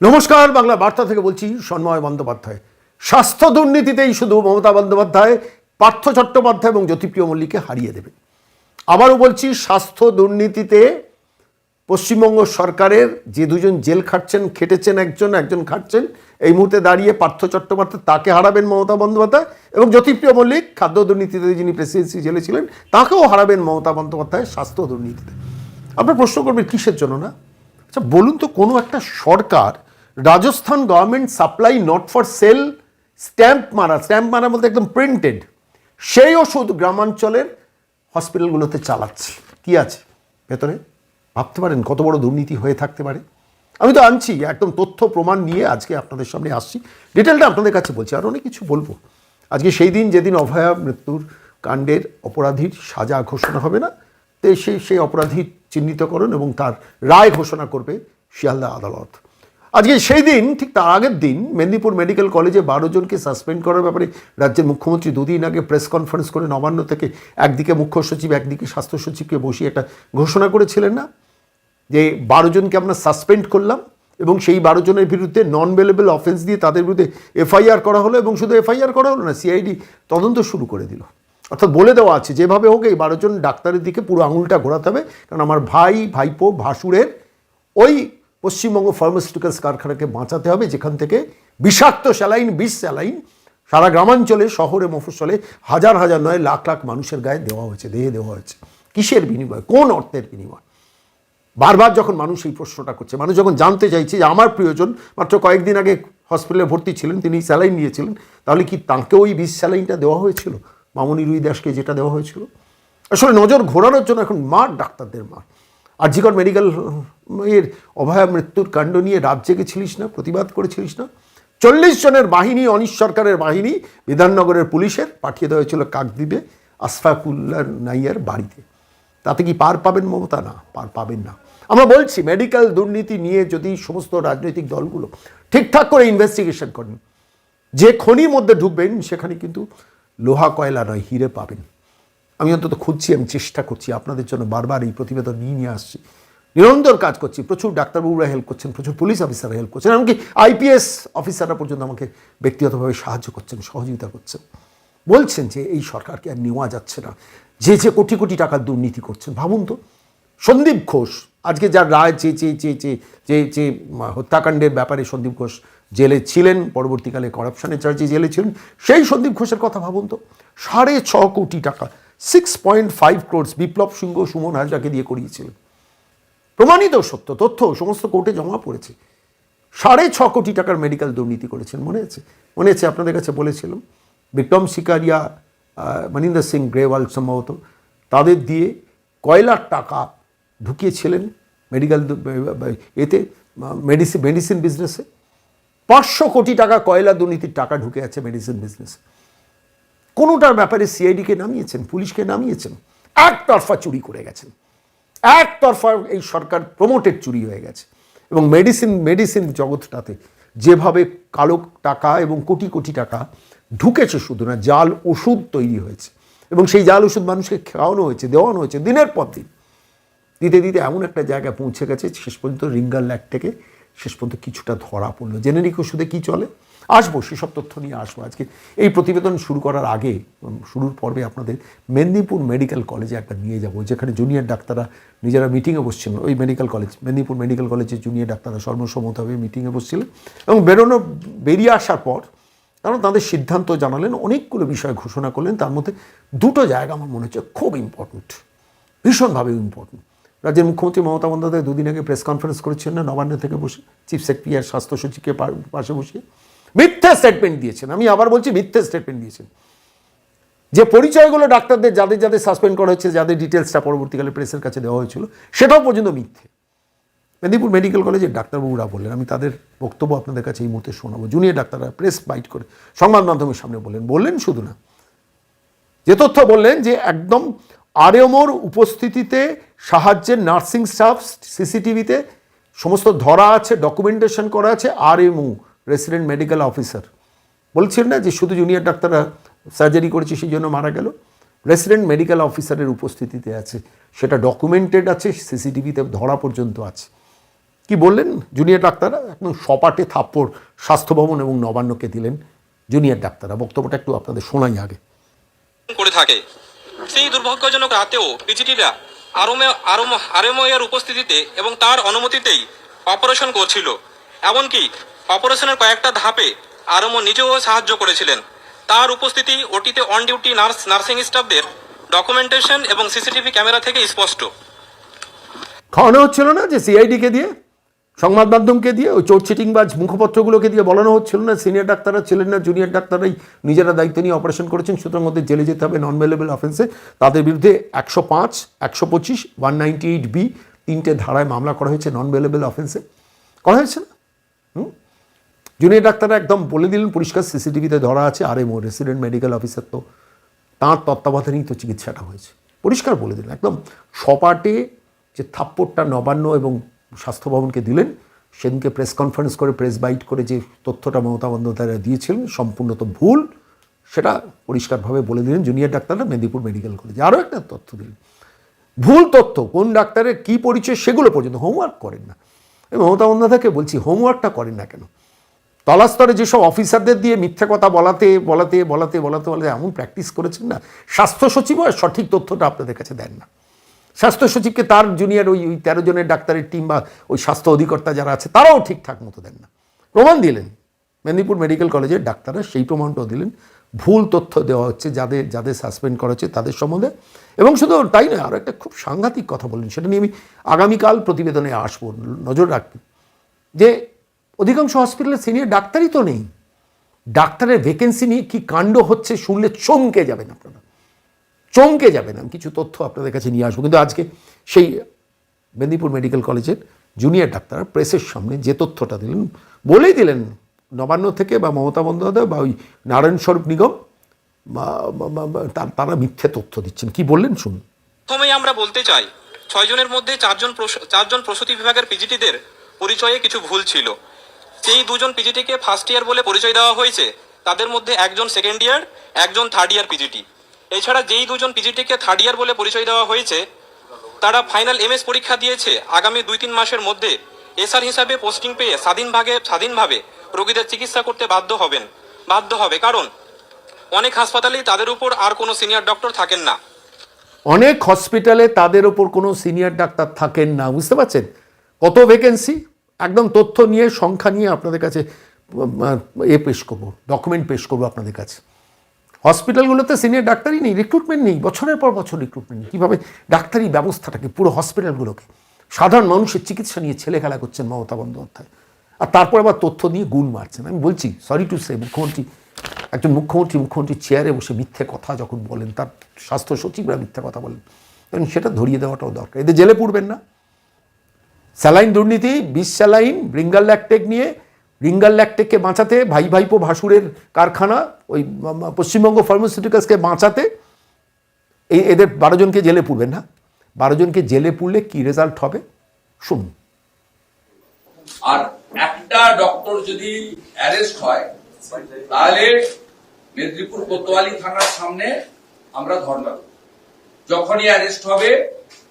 নমস্কার, বাংলা বার্তা থেকে বলছি সন্ময় বন্দ্যোপাধ্যায়। স্বাস্থ্য দুর্নীতিতেই শুধু মমতা বন্দ্যোপাধ্যায়, পার্থ চট্টোপাধ্যায় এবং জ্যোতিপ্রিয় মল্লিককে হারিয়ে দেবে। আবারও বলছি, স্বাস্থ্য দুর্নীতিতে পশ্চিমবঙ্গ সরকারের যে দুজন জেল খাটছেন, খেটেছেন একজন একজন খাটছেন, এই মুহূর্তে দাঁড়িয়ে পার্থ চট্টোপাধ্যায় তাকে হারাবেন মমতা বন্দ্যোপাধ্যায় এবং জ্যোতিপ্রিয় মল্লিক, খাদ্য দুর্নীতিতে যিনি প্রেসিডেন্সি জেলে ছিলেন, তাকেও হারাবেন মমতা বন্দ্যোপাধ্যায় স্বাস্থ্য দুর্নীতিতে। আপনার প্রশ্ন করবেন কিসের জন্য না? আচ্ছা বলুন তো কোনো একটা সরকার Rajasthan government supply not for sale stamp মারা স্ট্যাম্প মারা বলতে একদম প্রিন্টেড সেই ওষুধ গ্রামাঞ্চলের হসপিটালগুলোতে চালাচ্ছে। কি আছে? ভেতরে? ভাবতে পারেন, কত বড় দুর্নীতি হয়ে থাকতে পারে। আমি তো আনছি, একদম তথ্য, প্রমাণ নিয়ে আজকে আপনাদের সামনে আসছি। ডিটেলটা আপনাদের কাছে বলছি আর অনেক কিছু বলব। আজকে সেই দিন যেদিন অভয়া মৃত্যুর কাণ্ডের অপরাধীর সাজা ঘোষণা হবে না, তো সেই সেই অপরাধীর চিহ্নিতকরণ এবং তার রায় ঘোষণা করবে শিয়ালদা আদালত। আজকে সেই দিন, ঠিক তার আগের দিন, মেদিনীপুর মেডিকেল কলেজে বারো জনকে সাসপেন্ড করার ব্যাপারে রাজ্যের মুখ্যমন্ত্রী দুদিন আগে প্রেস কনফারেন্স করে নবান্ন থেকে একদিকে মুখ্য সচিব, একদিকে স্বাস্থ্য সচিবকে বসিয়ে একটা ঘোষণা করেছিলেন না? যে বারো জনকে আমরা সাসপেন্ড করলাম এবং সেই বারো জনের বিরুদ্ধে নন বেলেবল অফেন্স দিয়ে তাদের বিরুদ্ধে এফআইআর করা হলো এবং শুধু এফআইআর করা হলো না, সিআইডি তদন্ত শুরু করে দিল। অর্থাৎ বলে দেওয়া আছে, যেভাবে হোক এই বারো জন ডাক্তারের দিকে পুরো আঙুলটা ঘোরাতে হবে। কারণ আমার ভাই, ভাইপো, ভাসুরের ওই পশ্চিমবঙ্গ ফার্মাসিউটিক্যালস কারখানাকে বাঁচাতে হবে, যেখান থেকে বিষাক্ত স্যালাইন, বিষ স্যালাইন সারা গ্রামাঞ্চলে, শহরে, মফস্বলে হাজার হাজার নয়, লাখ লাখ মানুষের গায়ে দেওয়া হয়েছে, দেহে দেওয়া হয়েছে। কিসের বিনিময়? কোন অর্থের বিনিময়? বারবার যখন মানুষ এই প্রশ্নটা করছে, মানুষ যখন জানতে চাইছে যে আমার প্রিয়জন, মাত্র কয়েকদিন আগে হসপিটালে ভর্তি ছিলেন, তিনি স্যালাইন নিয়েছিলেন, তাহলে কি তাঁকে ওই বিষ স্যালাইনটা দেওয়া হয়েছিল? মামনি রুই দাসকে যেটা দেওয়া হয়েছিল। আসলে নজর ঘোরানোর জন্য এখন মার ডাক্তারদের মার। আরজিকর মেডিকেল এর অভয়া মৃত্যুর কাণ্ড নিয়ে রাত জেগেছিলিস না, প্রতিবাদ করেছিলিস না? চল্লিশ জনের বাহিনী, অনিশ সরকারের বাহিনী, বিধাননগরের পুলিশের পাঠিয়ে দেওয়া হয়েছিল কাকদ্বীপে আশফাকুল্লাহ নাইয়ার বাড়িতে। তাতে কি পার পাবেন মমতা? না, পার পাবেন না। আমরা বলছি, মেডিকেল দুর্নীতি নিয়ে যদি সমস্ত রাজনৈতিক দলগুলো ঠিকঠাক করে ইনভেস্টিগেশন করেন, যে খনির মধ্যে ঢুকবেন, সেখানে কিন্তু লোহা কয়লা নয়, হিরে পাবেন। আমি অন্তত খুঁজছি, আমি চেষ্টা করছি, আপনাদের জন্য বারবার এই প্রতিবেদন নিয়ে নিয়ে আসছি। নিরন্তর কাজ করছি, প্রচুর ডাক্তারবাবুরা হেল্প করছেন, প্রচুর পুলিশ অফিসাররা হেল্প করছেন, এমনকি আইপিএস অফিসাররা পর্যন্ত আমাকে ব্যক্তিগতভাবে সাহায্য করছেন, সহযোগিতা করছেন। বলছেন যে, এই সরকারকে আর নেওয়া যাচ্ছে না। যে যে কোটি কোটি টাকার দুর্নীতি করছেন, ভাবুন তো। সন্দীপ ঘোষ, আজকে যার রায় যে যে যে যে যে যে হত্যাকাণ্ডের ব্যাপারে সন্দীপ ঘোষ জেলে ছিলেন, পরবর্তীকালে করাপশনের চার্জে জেলে ছিলেন। সেই সন্দীপ ঘোষের কথা ভাবুন তো, সাড়ে ছ কোটি টাকা six point five crores Biplab Singha Suman হাজরাকে দিয়ে করিয়েছিলেন। প্রমাণিত সত্য, তথ্য সমস্ত কোর্টে জমা পড়েছে। সাড়ে ছ কোটি টাকার মেডিকেল দুর্নীতি করেছেন, মনে আছে? মনে আছে, আপনাদের কাছে বলেছিলাম, বিক্রম শিকারিয়া মনিন্দর সিং গ্রেওয়াল সম্ভবত, তাদের দিয়ে কয়লার টাকা ঢুকিয়েছিলেন মেডিকেল এতে মেডিসিন মেডিসিন বিজনেসে পাঁচশো কোটি টাকা কয়লা দুর্নীতির টাকা ঢুকে আছে মেডিসিন বিজনেস কোনোটার ব্যাপারে সিআইডিকে নামিয়েছেন, পুলিশকে নামিয়েছেন, একতরফা চুরি করে গেছেন। একতরফা এই সরকার প্রমোটেড চুরি হয়ে গেছে। এবং মেডিসিন মেডিসিন জগৎটাতে যেভাবে কালো টাকা এবং কোটি কোটি টাকা ঢুকেছে শুধু না, জাল ওষুধ তৈরি হয়েছে। এবং সেই জাল ওষুধ মানুষকে খাওয়ানো হয়েছে, দেওয়ানো হয়েছে দিনের পর দিন। দিতে দিতে এমন একটা জায়গায় পৌঁছে গেছে, শেষ পর্যন্ত রিঙ্গার ল্যাক থেকে শেষ পর্যন্ত কিছুটা ধরা পড়ল। জেনেরিক ওষুধে কী চলে? আসব, সেসব তথ্য নিয়ে আসব। আজকে এই প্রতিবেদন শুরু করার আগে শুরুর পর্বে আপনাদের মেদিনীপুর মেডিকেল কলেজে একটা নিয়ে যাব, যেখানে জুনিয়র ডাক্তাররা নিজেরা মিটিংয়ে বসছিলেন ওই মেডিকেল কলেজ মেদিনীপুর মেডিকেল কলেজে জুনিয়র ডাক্তাররা সর্বসম্মতভাবে মিটিংয়ে বসছিলেন এবং বেরোনো, বেরিয়ে আসার পর তারা তাদের সিদ্ধান্ত জানালেন, অনেকগুলো বিষয় ঘোষণা করলেন, তার মধ্যে দুটো জায়গা আমার মনে হচ্ছে খুব ইম্পর্ট্যান্ট ভীষণভাবে ইম্পর্ট্যান্ট রাজ্যের মুখ্যমন্ত্রী মমতা বন্দ্যোপাধ্যায় দুদিন আগে প্রেস কনফারেন্স করেছেন না, নবান্ন থেকে বসে চিফ সেক্রেটারি আর স্বাস্থ্য সচিবকে পাশে বসিয়ে। মিথ্যে স্টেটমেন্ট দিয়েছেন। আমি আবার বলছি, মিথ্যে স্টেটমেন্ট দিয়েছেন। যে পরিচয়গুলো ডাক্তারদের যাদের যাদের সাসপেন্ড করা হয়েছে, যাদের ডিটেলসটা পরবর্তীকালে প্রেসের কাছে দেওয়া হয়েছিল, সেটাও পর্যন্ত মিথ্যে। মেদিনীপুর মেডিকেল কলেজের ডাক্তারবাবুরা বললেন, আমি তাদের বক্তব্য আপনাদের কাছে এই মুহূর্তে শোনাবো। জুনিয়র ডাক্তাররা প্রেস বাইট করে, সংবাদ মাধ্যমের সামনে বললেন বললেন শুধু না, যে তথ্য বললেন যে একদম আরএমওর উপস্থিতিতে সাহায্যের নার্সিং স্টাফ সিসিটিভিতে সমস্ত ধরা আছে ডকুমেন্টেশন করা আছে আরএমও রেসিডেন্ট মেডিকেল অফিসার বলছিলেন না যে শুধু জুনিয়র ডাক্তাররা সার্জারি করেছে, সেই জন্য মারা গেল। রেসিডেন্ট মেডিকেল অফিসারের উপস্থিতিতে আছে, সেটা ডকুমেন্টেড আছে, সিসিটিভিতে ধরা পর্যন্ত আছে। কি বললেন জুনিয়র ডাক্তাররা? একদম সপাটে থাপ্পড় স্বাস্থ্য ভবন এবং নবান্নকে দিলেন জুনিয়র ডাক্তাররা। বক্তব্যটা একটু আপনাদের শোনাই আগে। করে থাকে। সেই দুর্ভাগ্যজনক রাতেও পিজিটিরা আরমে, আরম আরএমওয়ের উপস্থিতিতে এবং তার অনুমতিতেই অপারেশন করছিল। এমনকি অপারেশনের কয়েকটা ধাপে আরমও নিজেও সাহায্য করেছিলেন। তার উপস্থিতি ওটিতে অন ডিউটি নার্স নার্সিং স্টাফদের ডকুমেন্টেশন এবং সিসিটিভি ক্যামেরা থেকে স্পষ্ট। খাওয়ানো হচ্ছিল না যে সিআইডিকে দিয়ে? সংবাদ মাধ্যমকে দিয়ে ওই চোট চিটিংবাজ মুখপত্রগুলোকে দিয়ে বলানো হচ্ছিল না। সিনিয়র ডাক্তাররা ছিলেন না, জুনিয়র ডাক্তাররাই নিজেরা দায়িত্ব নিয়ে অপারেশন করেছেন। সুতরাং ওদের জেলে যেতে হবে নন ভেলেবল অফেন্সে তাদের বিরুদ্ধে একশো পাঁচ, একশো পঁচিশ ওয়ান নাইনটি এইট বি তিনটে ধারায় মামলা করা হয়েছে নন ভেলেবল অফেন্সে করা হয়েছে না? হুম? জুনিয়র ডাক্তাররা একদম বলে দিলেন, পরিষ্কার সিসিটিভিতে ধরা আছে, আর এমও রেসিডেন্ট মেডিকেল অফিসার তো তাঁর তত্ত্বাবধানেই তো চিকিৎসাটা হয়েছে। পরিষ্কার বলে দিলেন, একদম সপাটে যে থাপ্পড়টা নবান্ন এবং স্বাস্থ্য ভবনকে দিলেন। সেদিনকে প্রেস কনফারেন্স করে প্রেস বাইট করে যে তথ্যটা মমতা বন্দ্যোপাধ্যায় দিয়েছিলেন, সম্পূর্ণ তো ভুল। সেটা পরিষ্কারভাবে বলে দিলেন। জুনিয়র ডাক্তাররা মেদিনীপুর মেডিকেল কলেজে আরও একটা তথ্য দিলেন। ভুল তথ্য, কোন ডাক্তারের কী পরিচয় সেগুলো পর্যন্ত হোমওয়ার্ক করেন না। আমি মমতা বন্দ্যোপাধ্যায়কে বলছি হোমওয়ার্কটা করেন না কেন? তলাস্তরে যেসব অফিসারদের দিয়ে মিথ্যে কথা বলাতে বলাতে বলাতে বলাতে বলাতে এমন প্র্যাকটিস করেছেন না, স্বাস্থ্য সচিবও সঠিক তথ্যটা আপনাদের কাছে দেন না। স্বাস্থ্য সচিবকে তার জুনিয়র ওই ওই তেরো জনের ডাক্তারের টিম বা ওই স্বাস্থ্য অধিকর্তা যারা আছে, তারাও ঠিকঠাক মতো দেন না। প্রমাণ দিলেন। মেদিনীপুর মেডিকেল কলেজের ডাক্তাররা সেই প্রমাণটাও দিলেন। ভুল তথ্য দেওয়া হচ্ছে, যাদের যাদের সাসপেন্ড করা হচ্ছে তাদের সম্বন্ধে। এবং শুধু তাই নয় আরও একটা খুব সাংঘাতিক কথা বললেন, সেটা নিয়ে আমি আগামীকাল প্রতিবেদনে আসব, নজর রাখবেন। যে অধিকাংশ হসপিটালে সিনিয়র ডাক্তারই তো নেই। ডাক্তারের ভ্যাকেন্সি নিয়ে কি কাণ্ড হচ্ছে শুনলে চমকে যাবেন আপনারা। চমকে যাবেন আমি কিছু তথ্য আপনাদের কাছে নিয়ে আসব। কিন্তু আজকে সেই মেদিনীপুর মেডিকেল কলেজের জুনিয়র ডাক্তার প্রেসের সামনে যে তথ্যটা দিলেন, বলেই দিলেন, নবান্ন থেকে বা মমতা বন্দ্যোপাধ্যায় বা ওই নারায়ণ স্বরূপ নিগম তারা মিথ্যে তথ্য দিচ্ছেন। কি বললেন শুনুন। প্রথমেই আমরা বলতে চাই ছয়জনের মধ্যে চারজন চারজন প্রসূতি বিভাগের পিজিটিদের পরিচয়ে কিছু ভুল ছিল। সেই দুজন পিজিটিকে ফার্স্ট ইয়ার বলে পরিচয় দেওয়া হয়েছে, তাদের মধ্যে একজন সেকেন্ড ইয়ার একজন থার্ড ইয়ার পিজিটি। এছাড়া যেই দুজন পিজিটিকে থার্ড ইয়ার বলে পরিচয় দেওয়া হয়েছে, তারা ফাইনাল এমএস পরীক্ষা দিয়েছে আগামী দুই তিন মাসের মধ্যে। এসআর হিসাবে পোস্টিং পেয়ে স্বাধীনভাবে স্বাধীনভাবে রোগীদের চিকিৎসা করতে বাধ্য হবেন, বাধ্য হবে। কারণ অনেক হাসপাতালেই তাদের উপর আর কোনো সিনিয়র ডক্টর থাকেন না। অনেক হসপিটালে তাদের ওপর কোনো সিনিয়র ডাক্তার থাকেন না, বুঝতে পারছেন? কত ভ্যাকেন্সি একদম তথ্য নিয়ে, সংখ্যা নিয়ে আপনাদের কাছে এ পেশ করব ডকুমেন্ট পেশ করব আপনাদের কাছে। হসপিটালগুলোতে সিনিয়র ডাক্তারই নেই রিক্রুটমেন্ট নেই, বছরের পর বছর রিক্রুটমেন্ট নেই। কীভাবে ডাক্তারি ব্যবস্থাটাকে, পুরো হসপিটালগুলোকে? সাধারণ মানুষের চিকিৎসা নিয়ে ছেলে খেলা করছেন মমতা বন্দ্যোপাধ্যায়। আর তারপর আবার তথ্য দিয়ে গুণ মারছেন। আমি বলছি সরি টু সে মুখ্যমন্ত্রী, একজন মুখ্যমন্ত্রী মুখ্যমন্ত্রী চেয়ারে বসে মিথ্যে কথা যখন বলেন, তার স্বাস্থ্য সচিবরা মিথ্যে কথা বলেন এবং সেটা ধরিয়ে দেওয়াটাও দরকার। এদের জেলে পড়বেন না। স্যালাইন দুর্নীতি, বিষ স্যালাইন রিঙ্গাল ল্যাকটেক নিয়ে রিঙ্গাল ল্যাকটেককে বাঁচাতে, ভাই ভাইপো ভাসুরের কারখানা, ওই পশ্চিমবঙ্গ ফার্মাসিউটিক্যালসকে বাঁচাতে, এই এদের বারো জনকে জেলে পুড়বেন না। বারো জনকে জেলে পুড়লে কি রেজাল্ট হবে? শুনুন। আর একটা ডক্টর যদি অ্যারেস্ট হয়, তাহলে মেদিনীপুর কোতোয়ালি থানার সামনে আমরা ধর্ণা যখনই অ্যারেস্ট হবে,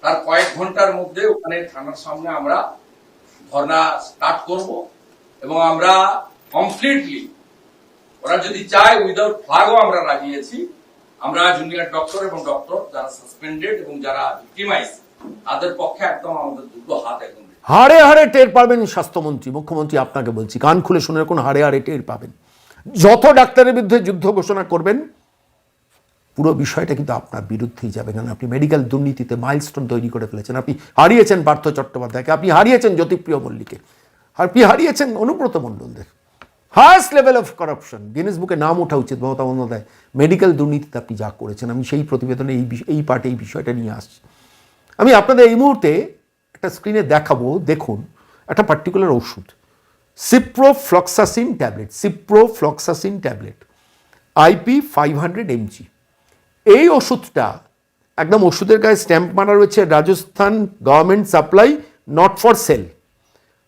তার কয়েক ঘণ্টার মধ্যে ওখানে থানার সামনে আমরা ধর্ণা স্টার্ট করব। এবং আমরা কমপ্লিটলি ওরা যদি চায় উইদাউট ফ্ল্যাগও আমরা রাজিয়েছি আমরা জুনিয়র ডক্টর এবং ডক্টর যারা সাসপেন্ডেড এবং যারা ভিক্টিমাইজ তাদের পক্ষে একদম আমাদের দুটো হাত একদম। হাড়ে হাড়ে টের পাবেন স্বাস্থ্যমন্ত্রী, মুখ্যমন্ত্রী আপনাকে বলছি, কান খুলে শুনে রাখুন, হাড়ে হাড়ে টের পাবেন। যত ডাক্তারের বিরুদ্ধে যুদ্ধ ঘোষণা করবেন, পুরো বিষয়টা কিন্তু আপনার বিরুদ্ধেই যাবে। কারণ আপনি মেডিকেল দুর্নীতিতে মাইলস্টোন তৈরি করে ফেলেছেন। আপনি হারিয়েছেন পার্থ চট্টোপাধ্যায়কে, আপনি হারিয়েছেন জ্যোতিপ্রিয় মল্লিকে আপনি হারিয়েছেন Anubrata মণ্ডলদের highest level of corruption Guinness বুকে নাম ওঠা উচিত, মমতা বন্দ্যোপাধ্যায়। মেডিকেল দুর্নীতিতে আপনি যা করেছেন, আমি সেই প্রতিবেদনে এই এই পার্টে এই বিষয়টা নিয়ে আসছি। আমি আপনাদের এই মুহূর্তে একটা স্ক্রিনে দেখাবো, দেখুন, একটা পার্টিকুলার ওষুধ। Ciprofloxacin tablet ciprofloxacin tablet IP five hundred MG এই ওষুধটা একদম ওষুধের গায়ে স্ট্যাম্প মারা রয়েছে, Rajasthan government supply not for sale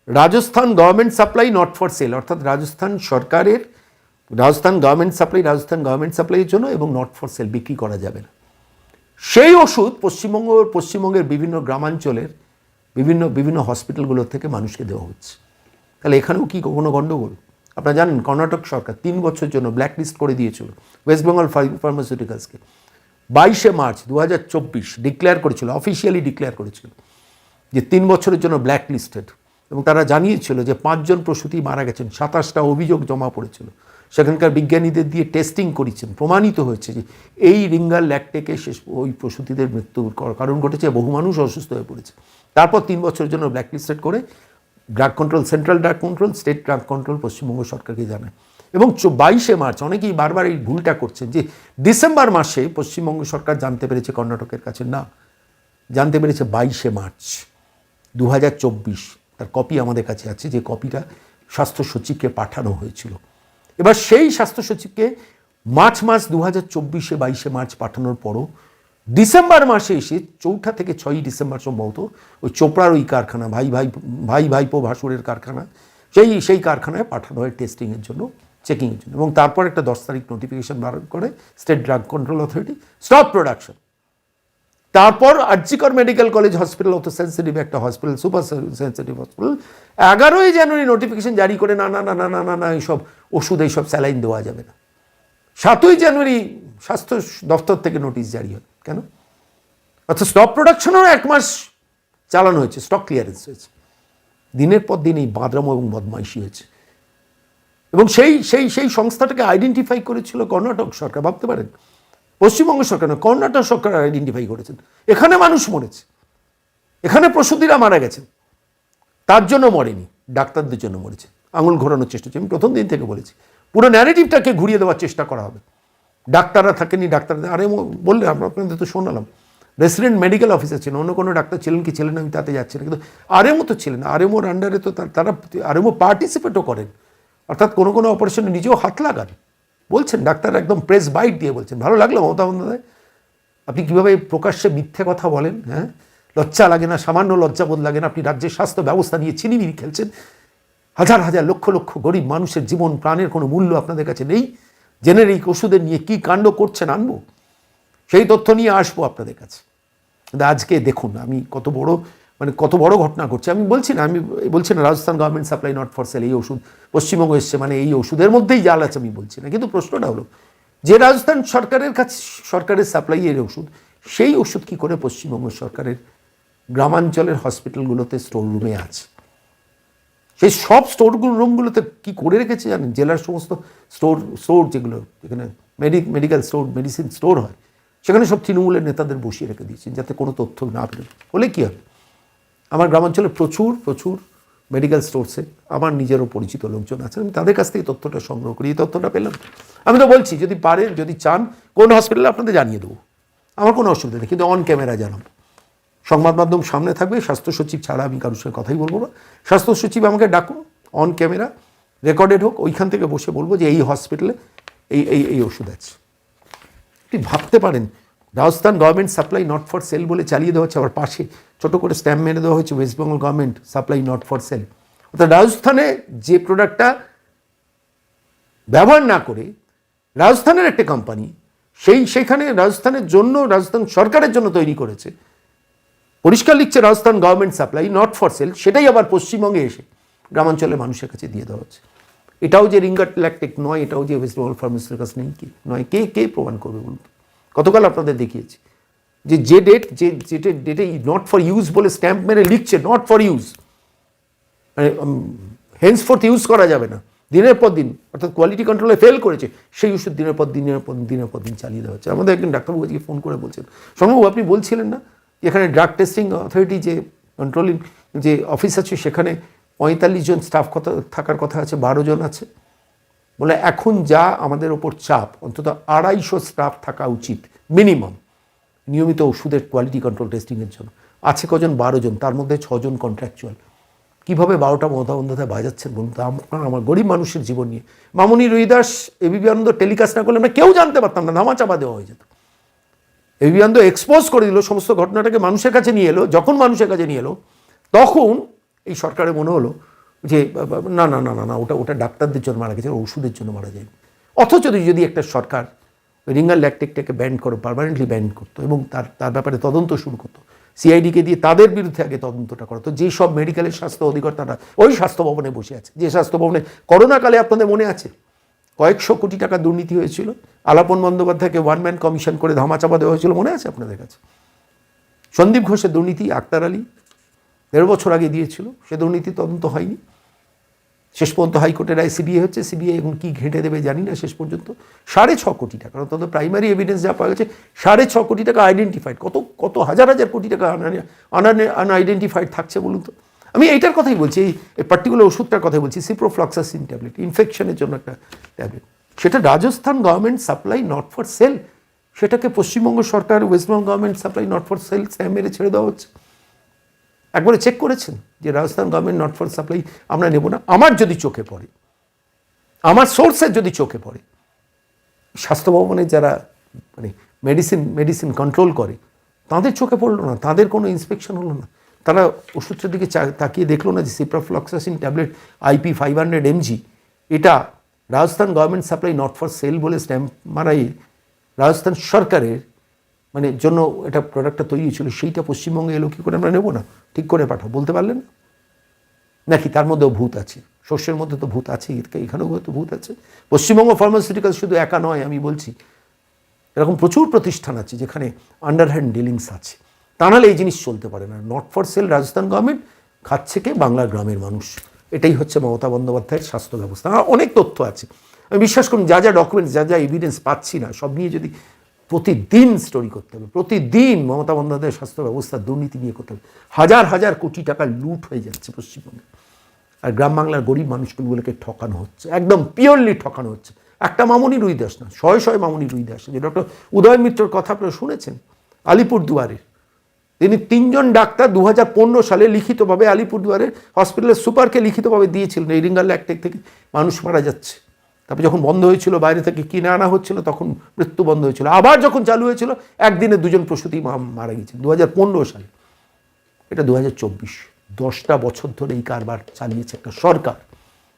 Rajasthan government supply not for sale অর্থাৎ রাজস্থান সরকারের, Rajasthan government supply Rajasthan government সাপ্লাইয়ের জন্য এবং নট ফর সেল বিক্রি করা যাবে না। সেই ওষুধ পশ্চিমবঙ্গ, পশ্চিমবঙ্গের বিভিন্ন গ্রামাঞ্চলের বিভিন্ন বিভিন্ন হসপিটালগুলো থেকে মানুষকে দেওয়া হচ্ছে। তাহলে এখানেও কি কোনো গণ্ডগোল? আপনারা জানেন কর্ণাটক সরকার তিন বছর জন্য ব্ল্যাক লিস্ট করে দিয়েছিল ওয়েস্ট বেঙ্গল ফার্মাসিউটিক্যালসকে বাইশে মার্চ দু হাজার চব্বিশ ডিক্লেয়ার করেছিল অফিসিয়ালি ডিক্লেয়ার করেছিল যে তিন বছরের জন্য ব্ল্যাক লিস্টেড এবং তারা জানিয়েছিল যে পাঁচজন প্রসূতি মারা গেছেন, সাতাশটা অভিযোগ জমা পড়েছিল। সেখানকার বিজ্ঞানীদের দিয়ে টেস্টিং করেছেন, প্রমাণিত হয়েছে যে এই রিঙ্গার ল্যাকটেকে শেষ, ওই প্রসূতিদের মৃত্যুর কারণ ঘটেছে, বহু মানুষ অসুস্থ হয়ে পড়েছে। তারপর তিন বছরের জন্য ব্ল্যাক লিস্টেড করে drug control central drug control state drug control Paschimbanga সরকারকে জানায়। এবং বাইশে মার্চ অনেকেই বারবার এই ভুলটা করছেন যে ডিসেম্বর মাসে পশ্চিমবঙ্গ সরকার জানতে পেরেছে কর্ণাটকের কাছে না। জানতে পেরেছে বাইশে মার্চ দু হাজার চব্বিশ। তার কপি আমাদের কাছে আছে, যে কপিটা স্বাস্থ্য সচিবকে পাঠানো হয়েছিল। এবার সেই স্বাস্থ্য সচিবকে মার্চ মাস দু হাজার চব্বিশে বাইশে মার্চ পাঠানোর পরও ডিসেম্বর মাসে এসে চৌঠা থেকে ছয়ই ডিসেম্বর সম্ভবত ওই চোপড়ার ওই কারখানা, ভাই ভাই ভাই ভাইপো ভাসুরের কারখানা, সেই সেই কারখানায় পাঠানো হয় টেস্টিংয়ের জন্য চেকিংয়ের জন্য। এবং তারপর একটা দশ তারিখ নোটিফিকেশন বার করে state drug control authority stop production তারপর আর্জিকর মেডিকেল কলেজ হসপিটাল, অত সেন্সিটিভ একটা হসপিটাল সুপার সেন্সিটিভ হসপিটাল। এগারোই জানুয়ারি নোটিফিকেশন জারি করে না না না না না না না, এইসব ওষুধ, এইসব স্যালাইন দেওয়া যাবে না। সাতই জানুয়ারি স্বাস্থ্য দফতর থেকে নোটিশ জারি হয়। কেন? অর্থাৎ স্টক প্রোডাকশনেও এক মাস চালানো হয়েছে স্টক ক্লিয়ারেন্স হয়েছে। দিনের পর দিন এই বাঁদরামো এবং বদমাইশি হয়েছে। এবং সেই সেই সেই সংস্থাটাকে আইডেন্টিফাই করেছিল কর্ণাটক সরকার, ভাবতে পারেন? পশ্চিমবঙ্গ সরকার না কর্ণাটক সরকার আইডেন্টিফাই করেছেন। এখানে মানুষ মরেছে। এখানে প্রসূতিরা মারা গেছেন। তার জন্য মরেনি, ডাক্তারদের জন্য মরেছে। আঙুল ঘোরানোর চেষ্টা হচ্ছে। আমি প্রথম দিন থেকে বলেছি, পুরো ন্যারেটিভটাকে ঘুরিয়ে দেওয়ার চেষ্টা করা হবে। ডাক্তাররা থাকেনি, ডাক্তারদের আরে বললে আমরা আপনাদের তো শোনালাম। রেসিডেন্ট মেডিকেল অফিসার ছিলেন, অন্য কোনো ডাক্তার ছিলেন কি ছিলেন আমি তাতে যাচ্ছি না। কিন্তু আরএমও তো ছিলেন আরএমওর আন্ডারে তো তার- তারা আরএমও পার্টিসিপেটও করেন। অর্থাৎ কোনো কোনো অপারেশনে নিজেও হাত লাগান। বলছেন ডাক্তার একদম প্রেস বাইট দিয়ে বলছেন। ভালো লাগল মমতা বন্দ্যোপাধ্যায়? আপনি কীভাবে প্রকাশ্যে মিথ্যে কথা বলেন হ্যাঁ? লজ্জা লাগে না, সামান্য লজ্জাবোধ লাগে না, আপনি রাজ্যের স্বাস্থ্য ব্যবস্থা নিয়ে ছিনিমিনি খেলছেন। হাজার হাজার লক্ষ লক্ষ গরিব মানুষের জীবন, প্রাণের কোনো মূল্য আপনাদের কাছে নেই। জেনেরিক ওষুধের নিয়ে কি কাণ্ড করছেন, আনব। সেই তথ্য নিয়ে আসব আপনাদের কাছে। আজকে দেখুন, আমি কত বড় মানে কত বড় ঘটনা ঘটছে। আমি বলছি না, আমি বলছি না, Rajasthan government supply not for sale এই ওষুধ, পশ্চিমবঙ্গ এসছে মানে এই ওষুধের মধ্যেই জাল আছে, আমি বলছি না। কিন্তু প্রশ্নটা হলো, যে রাজস্থান সরকারের কাছে, সরকারের সাপ্লাই এর ওষুধ, সেই ওষুধ কি করে পশ্চিমবঙ্গ সরকারের গ্রামাঞ্চলের হসপিটালগুলোতে স্টোর রুমে আছে? সেই সব স্টোর রুমগুলোতে কি করে রেখেছে জানেন? জেলার সমস্ত স্টোর স্টোর যেগুলো এখানে মেডি মেডিকেল স্টোর মেডিসিন স্টোর হয়, সেখানে সব তৃণমূলের নেতাদের বসিয়ে রেখে দিয়েছেন, যাতে কোনো তথ্য না বেরোয় হলে কী হবে? আমার গ্রামাঞ্চলে প্রচুর প্রচুর মেডিকেল স্টোরসে আমার নিজেরও পরিচিত লোকজন আছেন। আমি তাদের কাছ থেকে তথ্যটা সংগ্রহ করি। এই তথ্যটা পেলাম। আমি তো বলছি, যদি পারেন যদি চান, কোন হসপিটালে আপনাদের জানিয়ে দেবো। আমার কোনো অসুবিধা নেই, কিন্তু অন ক্যামেরা জানাব। সংবাদ মাধ্যম সামনে থাকবে, স্বাস্থ্য সচিব ছাড়া আমি কারোর সঙ্গে কথাই বলব না। স্বাস্থ্য সচিব আমাকে ডাকুন অন ক্যামেরা রেকর্ডেড হোক, ওইখান থেকে বসে বলব যে এই হসপিটালে এই এই এই ওষুধ আছে। আপনি ভাবতে পারেন Rajasthan government supply not for sale বলে চালিয়ে দেওয়া হচ্ছে, আবার পাশে ছোট করে স্ট্যাম্প মেরে দেওয়া হয়েছে West Bengal government supply not for sale অর্থাৎ রাজস্থানে যে প্রোডাক্টটা ব্যবহার না করে, রাজস্থানের একটা কোম্পানি সেই, সেখানে রাজস্থানের জন্য, রাজস্থান সরকারের জন্য তৈরি করেছে। পরিষ্কার লিখছে Rajasthan government supply not for sale সেটাই আবার পশ্চিমবঙ্গে এসে গ্রামাঞ্চলের মানুষের কাছে দিয়ে দেওয়া হচ্ছে। এটাও যে রিঙ্গার ল্যাকটেক নয়, এটাও যে ওয়েস্ট বেঙ্গল ফার্মাসিউটিক্যালস নেই কি? নয়, কে কে প্রমাণ করবে বলুন? গতকাল আপনাদের দেখিয়েছি যে যে ডেট যে যেটা ডেটে নট ফর ইউজ বলে স্ট্যাম্প মেরে লিখছে নট ফর ইউজ মানে হেন্স ফোর্থ ইউজ করা যাবে না। দিনের পর দিন, অর্থাৎ কোয়ালিটি কন্ট্রোলে ফেল করেছে, সেই ওষুধ দিনের পর দিনের পর দিনের পর দিন চালিয়ে দেওয়া হচ্ছে। আমাদের একজন ডাক্তারবাবু আজকে ফোন করে বলছেন সম্ভব আপনি বলছিলেন না এখানে ড্রাগ টেস্টিং অথরিটি যে কন্ট্রোলিং যে অফিস আছে, সেখানে পঁয়তাল্লিশ জন স্টাফ কথা থাকার কথা আছে, বারো জন আছে? বলে, এখন যা আমাদের ওপর চাপ, অন্তত আড়াইশো স্টাফ থাকা উচিত, মিনিমাম, নিয়মিত ওষুধের কোয়ালিটি কন্ট্রোল টেস্টিংয়ের জন্য। আছে কজন? বারো জন, তার মধ্যে ছজন কন্ট্রাকচুয়াল কীভাবে বারোটা মমতা বন্দ্যোপাধ্যায় বাজাচ্ছেন বলুন তো? আপনার আমার গরিব মানুষের জীবন নিয়ে। মামুনি রুইদাস এবিপি আনন্দ টেলিকাস্ট না করলে আমরা কেউ জানতে পারতাম না, ধামা চাপা দেওয়া হয়ে যেত। এবিপি আনন্দ এক্সপোজ করে দিল, সমস্ত ঘটনাটাকে মানুষের কাছে নিয়ে এলো, যখন মানুষের কাছে নিয়ে এলো, তখন এই সরকারের মনে হলো যে, না না না না না, ওটা ওটা ডাক্তারদের জন্য মারা গেছে, ওষুধের জন্য মারা যায়। অথচ যদি একটা সরকার রিঙ্গার ল্যাকটেকটাকে ব্যান্ড করো পারমানেন্টলি ব্যান্ড করতো এবং তার তার ব্যাপারে তদন্ত শুরু করতো, সিআইডিকে দিয়ে তাদের বিরুদ্ধে আগে তদন্তটা করা তো যেসব মেডিকেলের স্বাস্থ্য অধিকর্তারা ওই স্বাস্থ্য ভবনে বসে আছে, যে স্বাস্থ্য ভবনে করোনাকালে আপনাদের মনে আছে? কয়েকশো কোটি টাকা দুর্নীতি হয়েছিল, আলাপন বন্দ্যোপাধ্যায়কে ওয়ান ম্যান কমিশন করে ধামাচাপা দেওয়া হয়েছিল, মনে আছে আপনাদের কাছে? সন্দীপ ঘোষের দুর্নীতি, আক্তার আলী দেড় বছর আগে দিয়েছিল, সে দুর্নীতি তদন্ত হয়নি। শেষ পর্যন্ত হাইকোর্টের রায় সিবিআই হচ্ছে, সিবিআই এখন কি ঘেঁটে দেবে জানি না শেষ পর্যন্ত। সাড়ে ছ কোটি টাকা অন্তত প্রাইমারি এভিডেন্স যা পাওয়া গেছে, সাড়ে ছ কোটি টাকা আইডেন্টিফাইড কত কত হাজার হাজার কোটি টাকা আনআইডেন্টিফাইড থাকছে বলুন তো। আমি এইটার কথাই বলছি, এই পার্টিকুলার ওষুধটার কথাই বলছি সিপ্রোফ্লক্সাসিন ট্যাবলেট ইনফেকশনের জন্য একটা ট্যাবলেট সেটা Rajasthan government supply not for sale সেটাকে পশ্চিমবঙ্গ সরকার West Bengal government supply not for sale মেরে ছেড়ে দেওয়া হচ্ছে। একবারে চেক করেছেন যে Rajasthan government not for supply আমরা নেব না। আমার যদি চোখে পড়ে, আমার সোর্সের যদি চোখে পড়ে, স্বাস্থ্য ভবনে যারা মানে মেডিসিন মেডিসিন কন্ট্রোল করে, তাদের চোখে পড়ল না, তাদের কোনো ইন্সপেকশন হলো না। তারা ওষুধটার দিকে তাকিয়ে দেখল না যে ciprofloxacin tablet IP five hundred MG এটা Rajasthan government supply not for sale বলে স্ট্যাম্প মারাই রাজস্থান সরকারের মানে জন্য এটা প্রোডাক্টটা তৈরি ছিল, সেইটা পশ্চিমবঙ্গে এলো, কী করে আমরা নেব না? ঠিক করে পাঠাও, বলতে পারলেন না? নাকি তার মধ্যেও ভূত আছে? শস্যের মধ্যে তো ভূত আছে এখানেও হয়তো ভূত আছে। পশ্চিমবঙ্গ ফার্মাসিউটিক্যাল শুধু একা নয়, আমি বলছি, এরকম প্রচুর প্রতিষ্ঠান আছে যেখানে আন্ডারহ্যান্ড ডিলিংস আছে। তা নাহলে এই জিনিস চলতে পারে না। Not for sale Rajasthan government খাচ্ছে কে বাংলার গ্রামের মানুষ। এটাই হচ্ছে মমতা বন্দ্যোপাধ্যায়ের স্বাস্থ্য ব্যবস্থা। অনেক তথ্য আছে। আমি বিশ্বাস করুন, যা যা ডকুমেন্টস যা যা এভিডেন্স পাচ্ছি না, সব নিয়ে যদি প্রতিদিন স্টোরি করতে হবে, প্রতিদিন মমতা বন্দ্যোপাধ্যায়ের স্বাস্থ্য ব্যবস্থা, দুর্নীতি নিয়ে করতে হবে। হাজার হাজার কোটি টাকা লুট হয়ে যাচ্ছে পশ্চিমবঙ্গে। আর গ্রাম বাংলার গরিব মানুষগুলোকে ঠকানো হচ্ছে, একদম পিওরলি ঠকানো হচ্ছে। একটা মামনি রুই দাস না, শয়ে শয়ে মামনি রুই দাস। যে ডক্টর উদয় মিত্রর কথা আপনারা শুনেছেন? আলিপুরদুয়ারের। তিনি তিনজন ডাক্তার দু হাজার পনেরো সালে লিখিতভাবে আলিপুরদুয়ারের হসপিটালের সুপারকে লিখিতভাবে দিয়েছিলেন। এই রিঙ্গাল অ্যাক্টেক থেকে মানুষ মারা যাচ্ছে। তারপর যখন বন্ধ হয়েছিল, বাইরে থেকে কিনে আনা হচ্ছিল, তখন মৃত্যু বন্ধ হয়েছিল। আবার যখন চালু হয়েছিল, একদিনে দুজন প্রসূতি মা- মারা গেছেন দু হাজার সালে। এটা দু হাজার চব্বিশ। দশটা বছর ধরে এই কারবার চালিয়েছে একটা সরকার।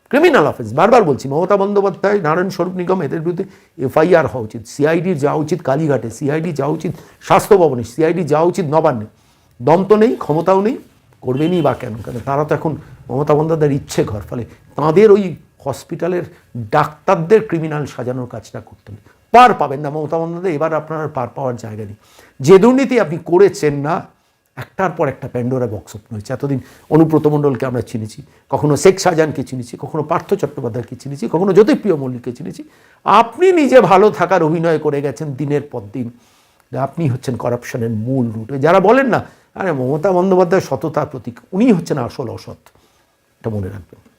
ক্রিমিনাল অফেন্স বারবার বলছি, মমতা বন্দ্যোপাধ্যায়, নারায়ণ স্বরূপ নিগম, এদের বিরুদ্ধে এফআইআর হওয়া উচিত। সিআইডির যাওয়া উচিত কালীঘাটে সিআইডি যাওয়া উচিত স্বাস্থ্য ভবনে সিআইডি যাওয়া উচিত নবান্নে। দম তো নেই, ক্ষমতাও নেই করবেনই বা কেন? কেন? তারা তো এখন মমতা বন্দ্যোপাধ্যায়ের ইচ্ছে ঘর। ফলে তাঁদের ওই হসপিটালের ডাক্তারদের ক্রিমিনাল সাজানোর কাজটা করতে হবে। পার পাবেন না, মমতা বন্দ্যোপাধ্যায়, এবার আপনার পার পাওয়ার জায়গা নেই। যে দুর্নীতি আপনি করেছেন না, একটার পর একটা প্যান্ডোরা বক্স ওপেন হয়েছে। এতদিন অনুব্রত মণ্ডলকে আমরা চিনেছি, কখনো শেখ শাহজাহানকে চিনেছি, কখনো পার্থ চট্টোপাধ্যায়কে চিনেছি, কখনো জ্যোতিপ্রিয় মল্লিককে চিনেছি। আপনি নিজে ভালো থাকার অভিনয় করে গেছেন দিনের পর দিন। আপনি হচ্ছেন করাপশনের মূল রুটে। যারা বলেন না, আরে মমতা বন্দ্যোপাধ্যায় সততার প্রতীক উনি হচ্ছেন আসল অসৎ। এটা মনে রাখবেন।